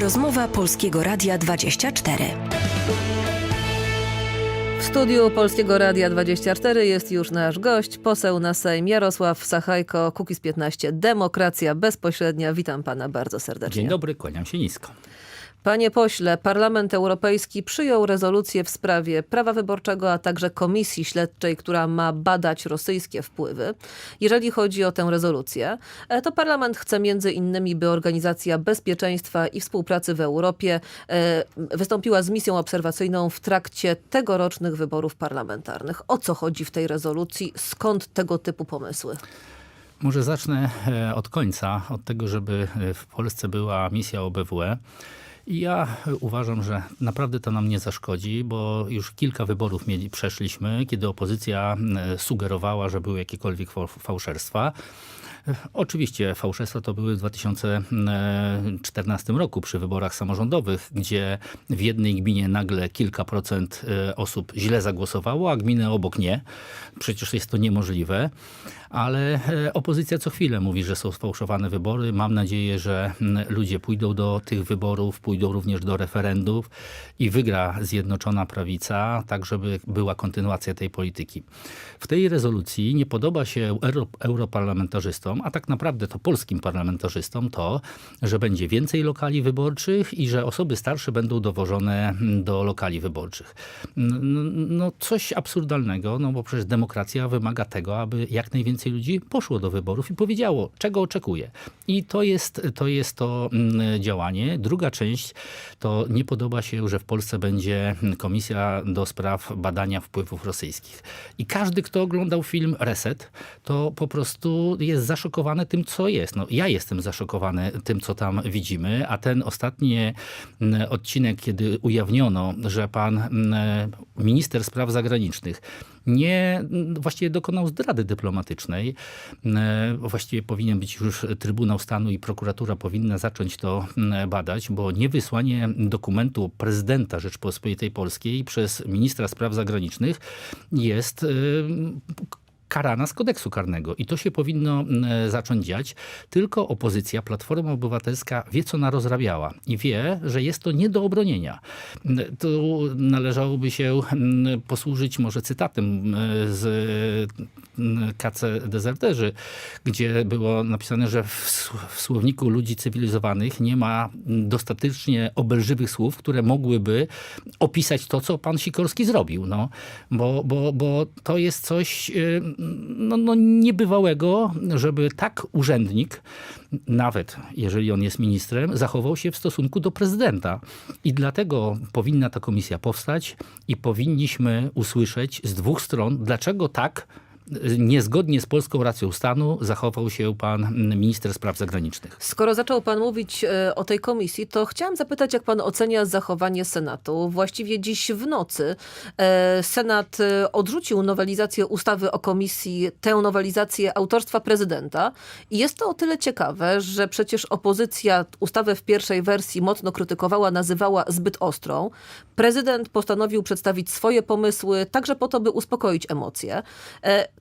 Rozmowa Polskiego Radia 24. W studiu Polskiego Radia 24 jest już nasz gość, poseł na Sejm Jarosław Sachajko, Kukiz 15, Demokracja Bezpośrednia. Witam pana bardzo serdecznie. Dzień dobry, kłaniam się nisko. Panie pośle, Parlament Europejski przyjął rezolucję w sprawie prawa wyborczego, a także komisji śledczej, która ma badać rosyjskie wpływy. Jeżeli chodzi o tę rezolucję, e, to Parlament chce między innymi, by Organizacja Bezpieczeństwa i Współpracy w Europie e, wystąpiła z misją obserwacyjną w trakcie tegorocznych wyborów parlamentarnych. O co chodzi w tej rezolucji? Skąd tego typu pomysły? Może zacznę e, od końca, od tego, żeby w Polsce była misja OBWE. Ja uważam, że naprawdę to nam nie zaszkodzi, bo już kilka wyborów mieli, przeszliśmy, kiedy opozycja e, sugerowała, że były jakiekolwiek fał- fałszerstwa. E, Oczywiście fałszerstwa to były w 2014 roku przy wyborach samorządowych, gdzie w jednej gminie nagle kilka procent e, osób źle zagłosowało, a gminy obok nie. Przecież jest to niemożliwe. Ale e, opozycja co chwilę mówi, że są sfałszowane wybory. Mam nadzieję, że ludzie pójdą do tych wyborów, pójdą również do referendów i wygra Zjednoczona Prawica, tak żeby była kontynuacja tej polityki. W tej rezolucji nie podoba się euro, europarlamentarzystom, a tak naprawdę to polskim parlamentarzystom to, że będzie więcej lokali wyborczych i że osoby starsze będą dowożone do lokali wyborczych. No coś absurdalnego, no bo przecież demokracja wymaga tego, aby jak najwięcej ludzi poszło do wyborów i powiedziało, czego oczekuje. I to jest to, jest to mm, działanie. Druga część to nie podoba się, że w Polsce będzie komisja do spraw badania wpływów rosyjskich. I każdy, kto oglądał film Reset, to po prostu jest zaszokowany tym, co jest. No, ja jestem zaszokowany tym, co tam widzimy, a ten ostatni mm, odcinek, kiedy ujawniono, że pan mm, minister spraw zagranicznych nie właściwie dokonał zdrady dyplomatycznej. E, Właściwie powinien być już Trybunał Stanu i prokuratura powinna zacząć to mm, badać, bo niewysłanie dokumentu prezydenta Rzeczpospolitej Polskiej przez ministra spraw zagranicznych jest e, karana z kodeksu karnego. I to się powinno mm, zacząć dziać. Tylko opozycja, Platforma Obywatelska wie, co narozrabiała i wie, że jest to nie do obronienia. Mm, Tu należałoby się mm, posłużyć może cytatem mm, z KC Dezerterzy, gdzie było napisane, że w, w słowniku ludzi cywilizowanych nie ma dostatecznie obelżywych słów, które mogłyby opisać to, co pan Sikorski zrobił. No, bo, bo, bo to jest coś y, no, no, niebywałego, żeby tak urzędnik, nawet jeżeli on jest ministrem, zachował się w stosunku do prezydenta. I dlatego powinna ta komisja powstać i powinniśmy usłyszeć z dwóch stron, dlaczego tak niezgodnie z polską racją stanu zachował się pan minister spraw zagranicznych. Skoro zaczął pan mówić e, o tej komisji, to chciałam zapytać, jak pan ocenia zachowanie Senatu. Właściwie dziś w nocy e, Senat e, odrzucił nowelizację ustawy o komisji, tę nowelizację autorstwa prezydenta. I jest to o tyle ciekawe, że przecież opozycja ustawę w pierwszej wersji mocno krytykowała, nazywała zbyt ostrą. Prezydent postanowił przedstawić swoje pomysły, także po to, by uspokoić emocje.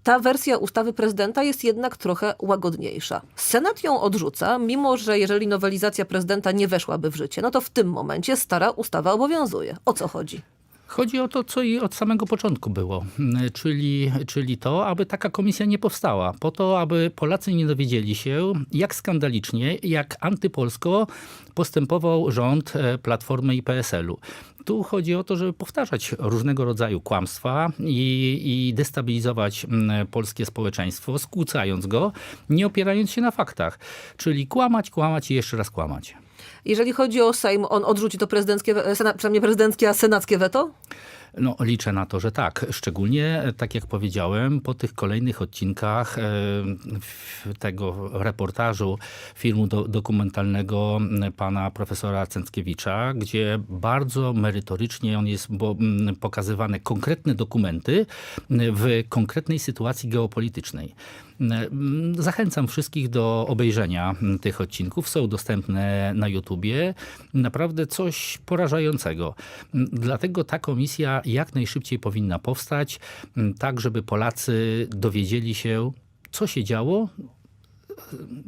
Ta wersja ustawy prezydenta jest jednak trochę łagodniejsza. Senat ją odrzuca, mimo że jeżeli nowelizacja prezydenta nie weszłaby w życie, no to w tym momencie stara ustawa obowiązuje. O co chodzi? Chodzi o to, co i od samego początku było, czyli, czyli to, aby taka komisja nie powstała. Po to, aby Polacy nie dowiedzieli się, jak skandalicznie, jak antypolsko postępował rząd e, Platformy i PSL-u. Tu chodzi o to, żeby powtarzać różnego rodzaju kłamstwa i, i destabilizować mm, polskie społeczeństwo, skłócając go, nie opierając się na faktach. Czyli kłamać, kłamać i jeszcze raz kłamać. Jeżeli chodzi o Sejm, on odrzuci to prezydenckie, przynajmniej prezydenckie, a senackie weto? No, liczę na to, że tak. Szczególnie, e, tak jak powiedziałem, po tych kolejnych odcinkach e, tego reportażu filmu do, dokumentalnego pana profesora Cęckiewicza, gdzie bardzo merytorycznie on jest bo, pokazywane konkretne dokumenty w konkretnej sytuacji geopolitycznej. M, Zachęcam wszystkich do obejrzenia tych odcinków. Są dostępne na YouTubie. Naprawdę coś porażającego. M, Dlatego ta komisja jak najszybciej powinna powstać, m, tak żeby Polacy dowiedzieli się, co się działo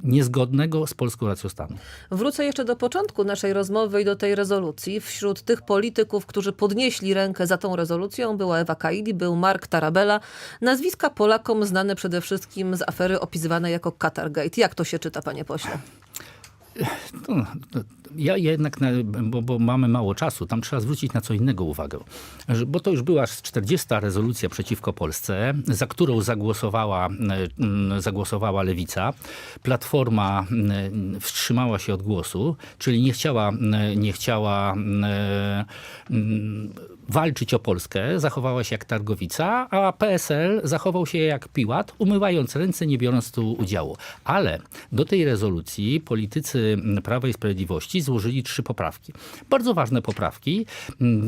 niezgodnego z polską racją stanu. Wrócę jeszcze do początku naszej rozmowy i do tej rezolucji. Wśród tych polityków, którzy podnieśli rękę za tą rezolucją była Ewa Kaili, był Mark Tarabella. Nazwiska Polakom znane przede wszystkim z afery opisywanej jako Qatargate. Jak to się czyta, panie pośle? Ja jednak, na, bo, bo mamy mało czasu, tam trzeba zwrócić na co innego uwagę. Bo to już była 40. rezolucja przeciwko Polsce, za którą zagłosowała, mm, zagłosowała Lewica. Platforma mm, wstrzymała się od głosu, czyli nie chciała, mm, nie chciała walczyć o Polskę, zachowała się jak Targowica, a PSL zachował się jak Piłat, umywając ręce, nie biorąc tu udziału. Ale do tej rezolucji politycy Prawa i Sprawiedliwości złożyli trzy poprawki. Bardzo ważne poprawki.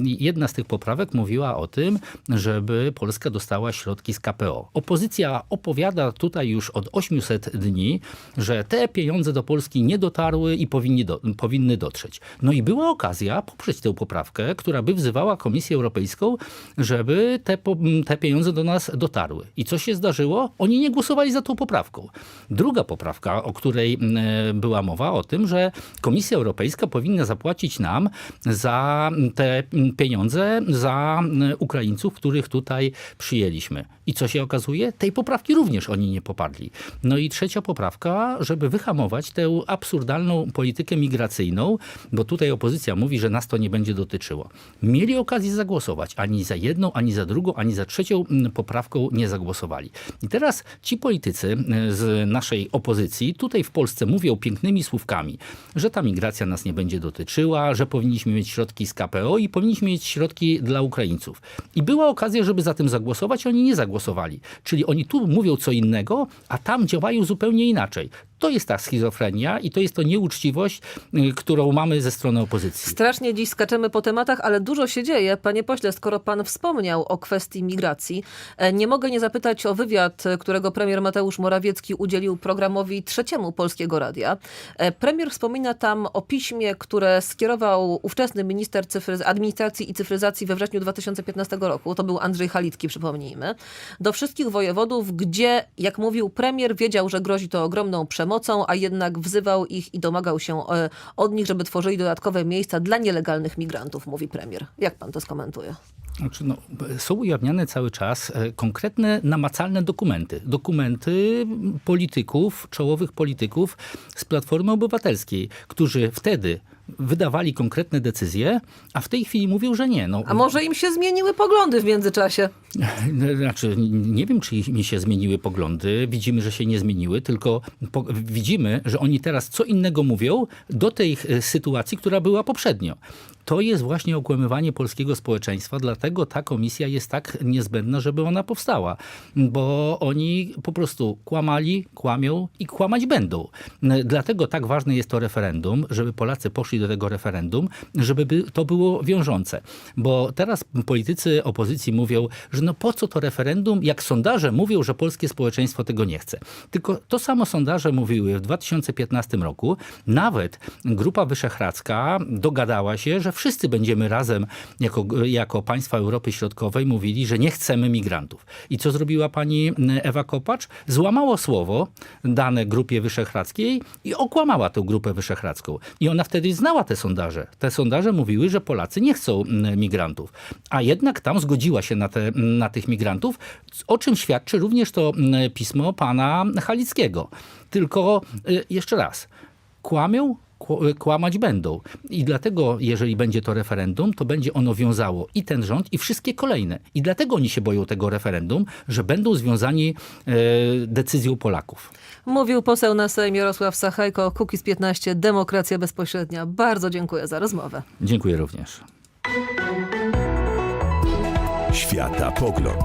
Jedna z tych poprawek mówiła o tym, żeby Polska dostała środki z KPO. Opozycja opowiada tutaj już od 800 dni, że te pieniądze do Polski nie dotarły i powinni do, powinny dotrzeć. No i była okazja poprzeć tę poprawkę, która by wzywała Komisję Europejską, żeby te, po- te pieniądze do nas dotarły. I co się zdarzyło? Oni nie głosowali za tą poprawką. Druga poprawka, o której mm, była mowa, o tym, że Komisja Europejska powinna zapłacić nam za te pieniądze za mm, Ukraińców, których tutaj przyjęliśmy. I co się okazuje? Tej poprawki również oni nie poparli. No i trzecia poprawka, żeby wyhamować tę absurdalną politykę migracyjną, bo tutaj opozycja mówi, że nas to nie będzie dotyczyło. Mieli okazję zagłosować. Ani za jedną, ani za drugą, ani za trzecią mm, poprawką nie zagłosowali. I teraz ci politycy y, z naszej opozycji tutaj w Polsce mówią pięknymi słówkami, że ta migracja nas nie będzie dotyczyła, że powinniśmy mieć środki z KPO i powinniśmy mieć środki dla Ukraińców. I była okazja, żeby za tym zagłosować, oni nie zagłosowali. Czyli oni tu mówią co innego, a tam działają zupełnie inaczej. To jest ta schizofrenia i to jest to nieuczciwość, y, którą mamy ze strony opozycji. Strasznie dziś skaczemy po tematach, ale dużo się dzieje. Panie pośle, skoro pan wspomniał o kwestii migracji, e, nie mogę nie zapytać o wywiad, e, którego premier Mateusz Morawiecki udzielił programowi trzeciemu Polskiego Radia. E, Premier wspomina tam o piśmie, które skierował ówczesny minister cyfry- administracji i cyfryzacji we wrześniu 2015 roku. To był Andrzej Halitki, przypomnijmy. Do wszystkich wojewodów, gdzie, jak mówił premier, wiedział, że grozi to ogromną przemocą, a jednak wzywał ich i domagał się e, od nich, żeby tworzyli dodatkowe miejsca dla nielegalnych migrantów, mówi premier. Jak pan to skomentuje? Znaczy, no, są ujawniane cały czas e, konkretne, namacalne dokumenty. Dokumenty polityków, czołowych polityków z Platformy Obywatelskiej, którzy wtedy wydawali konkretne decyzje, a w tej chwili mówią, że nie. No, A może im się zmieniły poglądy w międzyczasie? Znaczy, nie wiem, czy mi się zmieniły poglądy. Widzimy, że się nie zmieniły, tylko widzimy, że oni teraz co innego mówią do tej e, sytuacji, która była poprzednio. To jest właśnie okłamywanie polskiego społeczeństwa, dlatego ta komisja jest tak niezbędna, żeby ona powstała. Bo oni po prostu kłamali, kłamią i kłamać będą. Dlatego tak ważne jest to referendum, żeby Polacy poszli do tego referendum, żeby by to było wiążące. Bo teraz politycy opozycji mówią, że no po co to referendum, jak sondaże mówią, że polskie społeczeństwo tego nie chce. Tylko to samo sondaże mówiły w 2015 roku. Nawet Grupa Wyszehradzka dogadała się, że wszyscy będziemy razem jako, jako państwa Europy Środkowej mówili, że nie chcemy migrantów. I co zrobiła pani Ewa Kopacz? Złamało słowo dane Grupie Wyszehradzkiej i okłamała tę Grupę Wyszehradzką. I ona wtedy znała te sondaże. Te sondaże mówiły, że Polacy nie chcą migrantów. A jednak tam zgodziła się na, te, na tych migrantów, o czym świadczy również to pismo pana Halickiego. Tylko y, jeszcze raz, kłamią, kł- kłamać będą. I dlatego, jeżeli będzie to referendum, to będzie ono wiązało i ten rząd, i wszystkie kolejne. I dlatego oni się boją tego referendum, że będą związani e, decyzją Polaków. Mówił poseł na Sejm Jarosław Sachajko, Kukiz 15, Demokracja Bezpośrednia. Bardzo dziękuję za rozmowę. Dziękuję również. Świata pogląd.